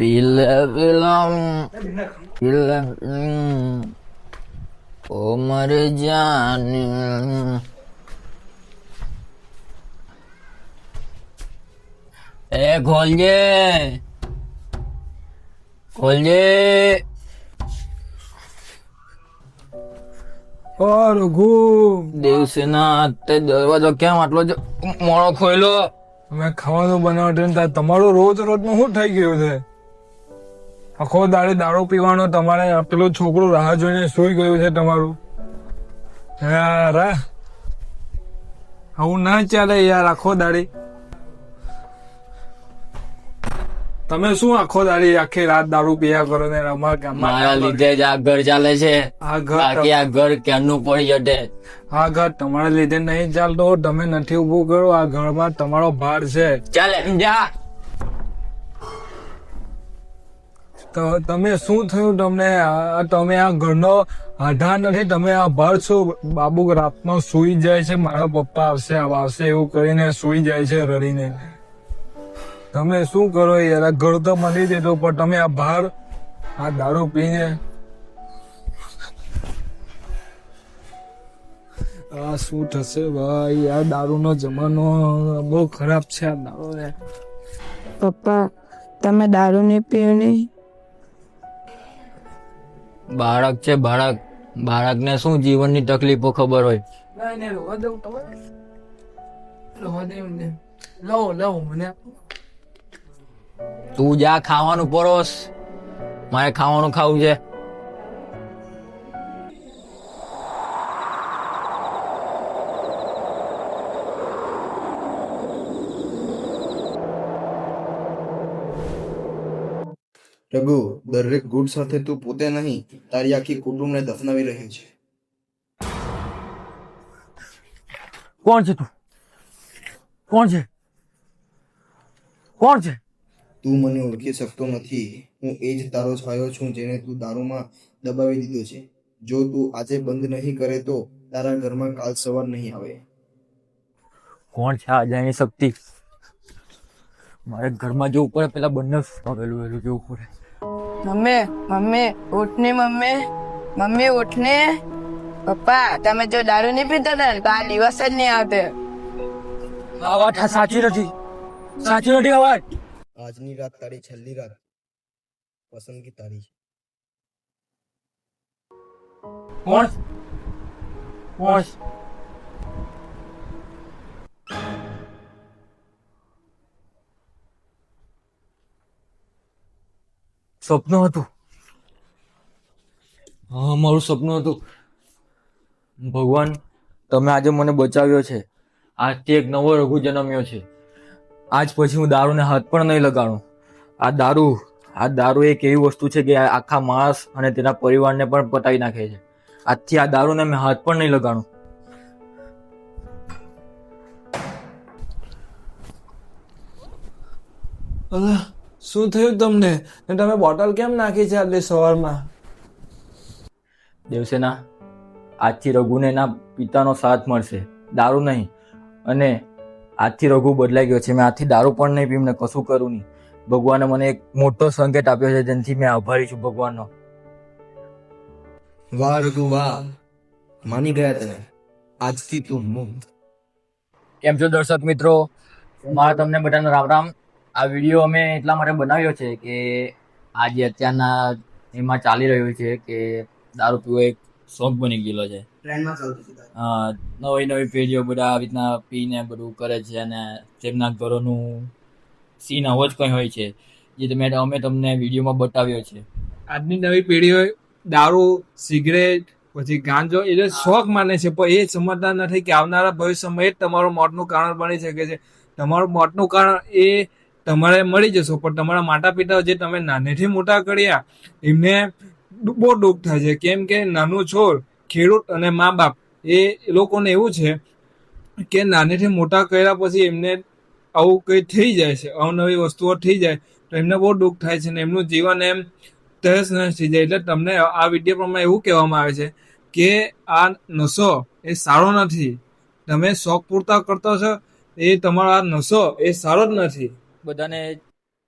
Bila belum Bila Umar oh jani Eh, khol je Khol ઓ રઘુ દેવસેના તે દરવાજો કેમ આટલો જ મોડો ખોયલો? અમે ખાવાનું બનાવટ તમારું રોજ રોજનું શું થઈ ગયું છે? આખો દાડે દારૂ પીવાનો તમારે પેલો છોકરો રાહ જોઈને સુઈ ગયું છે તમારું. યાર. આવું ના ચાલે યાર આખો દાડી. તમે શું આખો દાડી આખી રાત દારૂ પીયા કરો ને? અમારા ગામમાં મારા લીધે જ આ ઘર ચાલે છે. આ ઘર બાકી આ ઘર ક્યાંનું પડી જટે? આ ઘર તમારા લીધે નહીં ચાલતો. તમે નથી ઊભું કરો. આ ઘરમાં તમારો ભાર છે. ચાલે જા. તો તમે શું થયું તમને? તમે આ ઘરનો આધાર નથી તમે આ ભાર છો. બાબુ રાતમાં સુઈ જાય છે. મારા પપ્પા આવશે આવશે એવું કરીને સુઈ જાય છે રડીને. તમે શું કરો યાર આ ઘર તો મળી દેતો પણ તમે આ ભાર આ દારૂ પીને આ શું થશે ભાઈ? આ દારૂનો જમાનો બહુ ખરાબ છે આ દારૂ. ને પપ્પા તમે દારૂ નહીં પીઓ નહીં બાળક છે બાળક. બાળકને શું જીવનની તકલીફો ખબર હોય? રોવા દઉં તમે રોવા દઉં મને લો લો મને. તું જા ખાવાનું પરોસ. મારે ખાવાનું ખાવું છે. રઘુ દરેક ગુડ સાથે તું પોતે નહીં તારી આખી કુટુંબને દફનાવી રહ્યું છે. કોણ છે તું? કોણ છે? કોણ છે? તું મને ઓળખી શકતો નથી. હું એ જ તારો છાયો છું જેને તું દારૂમાં દબાવી દીધો છે. જો તું આજે બંધ નહીં કરે તો તારા ઘરમાં કાલ સવાર નહીં આવે. કોણ છે અજાણી શક્તિ? મારે ઘરમાં જવું પડે પેલા બંને વહેલું વહેલું જવું પડે. મમ્મી મમ્મી ઉઠને મમ્મી. મમ્મી ઉઠને. પપ્પા તમે જો દારૂ નહીં પીતા ને તો આ દિવસ જ નહીં આવતે. આ વાત સાચી નથી. સાચી નથી આ વાત. આજની રાત તારી છેલ્લી રાત. પસંદગી તારી છે. કોણ? કોણ? સપનું હતું. હા મારું સપનું હતું. ભગવાન તમે આજે મને બચાવ્યો છે. આજથી એક નવો રઘુ જન્મ્યો છે. આજ પછી હું દારૂને હાથ પણ નહીં લગાડું. આ દારૂ આ દારૂ એક એવી વસ્તુ છે કે આ આખા માણસ અને તેના પરિવારને પણ પતાવી નાખે છે. આજથી આ દારૂને મેં હાથ પણ નહીં લગાડું. અલા, શું થયું તમને? ને તમે બોટલ કેમ નાખી છે આજે સવારમાં? દેવસેના આજથી રઘુને એના પિતાનો સાથ મળશે. દારૂ નહીં. અને આજથી રઘુ બદલાઈ ગયો છે. મેં આજથી દારૂ પણ નહીં પીને કશું કરું નહીં. ભગવાને મને એક મોટો સંકેત આપ્યો છે જેનાથી મેં આભારી છું ભગવાનનો. વાહ રઘુ વાહ. માની ગયા તને આજથી તું મુક્ત. કેમ છો દર્શક મિત્રો? મારા તમને બધાને રામ રામ. આ વીડિયો અમે એટલા માટે બનાવ્યો છે કે આજે અત્યારના એમાં ચાલી રહ્યું છે કે દારૂ પીવો એક શોખ બની ગયેલો છે. ટ્રેન્ડમાં ચાલતું છે નવી નવી પેઢીઓ બધા આવી રીતના પીને બધું કરે છે અને તેમના ઘરોનું સીન આવો જ કંઈ હોય છે. જે તમે અમે તમને વિડીયોમાં બતાવ્યો છે. આજની નવી પેઢીઓ દારૂ સિગરેટ પછી ગાંજો એટલે શોખ માને છે પણ એ સમજતા નથી કે આવનારા ભવિષ્યમાં એ જ તમારું મોતનું કારણ બની શકે છે. તમારું મોતનું કારણ એ તમારે મળી જશો પણ તમારા માતા પિતા જે તમે નાનેથી મોટા કર્યા એમને બહુ દુઃખ થાય છે. કેમ કે નાનું છોડ ખેડૂત અને મા બાપ એ લોકોને એવું છે કે નાનેથી મોટા કર્યા પછી એમને આવું કંઈ થઈ જાય છે, અવનવી વસ્તુઓ થઈ જાય, તો એમને બહુ દુઃખ થાય છે ને એમનું જીવન એમ તહેસ નહેસ થઈ જાય. એટલે તમને આ વીડિયો પ્રમાણે એવું કહેવામાં આવે છે કે આ નશો એ સારો નથી. તમે શોખ પૂરતા કરતો છો, એ તમારો આ નશો એ સારો જ નથી. બધાને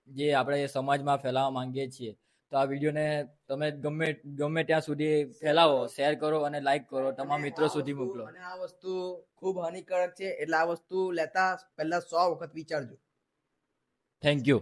જે આપણે સમાજમાં ફેલાવવા માંગીએ છીએ તો આ વિડીયોને તમે ગમે ગમે ત્યાં સુધી ફેલાવો શેર કરો અને લાઈક કરો તમામ મિત્રો સુધી મોકલો. અને આ વસ્તુ ખૂબ હાનિકારક છે એટલે આ વસ્તુ લેતા પહેલા સો વખત વિચારજો. Thank you